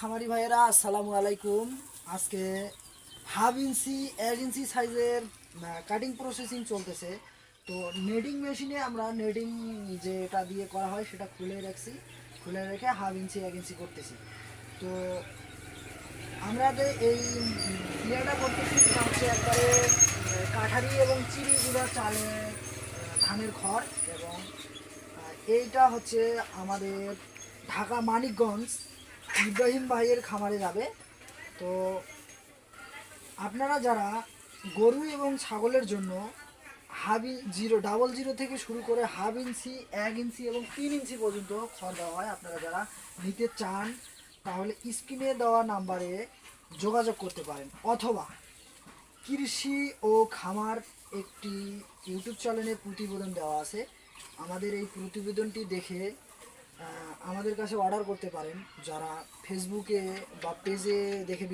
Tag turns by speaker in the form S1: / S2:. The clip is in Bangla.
S1: খামারি ভাইয়েরা, আসসালামু আলাইকুম। আজকে হাফ ইঞ্চি, এক ইঞ্চি সাইজের কাটিং প্রসেসিং চলতেছে। তো নেডিং মেশিনে আমরা নেডিং যেটা দিয়ে করা হয় সেটা খুলে রাখছি। খুলে রেখে হাফ ইঞ্চি, এক ইঞ্চি করতেছি। তো আমরা যে এই ইয়েটা করতেছি সেটা হচ্ছে একবারে কাঠারি এবং চিড়ি গুঁড়া চালে ধানের খড় এবং এইটা হচ্ছে আমাদের ঢাকা মানিকগঞ্জ ইব্রাহিম ভাইয়ের খামারে যাবে। তো আপনারা যারা গরু এবং ছাগলের জন্য হাবি জিরো, ডাবল জিরো থেকে শুরু করে হাফ ইঞ্চি, এক ইঞ্চি এবং তিন ইঞ্চি পর্যন্ত খড় দেওয়া হয়, আপনারা যারা নিতে চান, তাহলে স্ক্রিনে দেওয়া নাম্বারে যোগাযোগ করতে পারেন। অথবা কৃষি ও খামার একটি ইউটিউব চ্যানেলে প্রতিবেদন দেওয়া আছে। আমাদের এই প্রতিবেদনটি দেখে আমাদের কাছে অর্ডার করতে পারেন যারা ফেসবুকে বা পেজে দেখে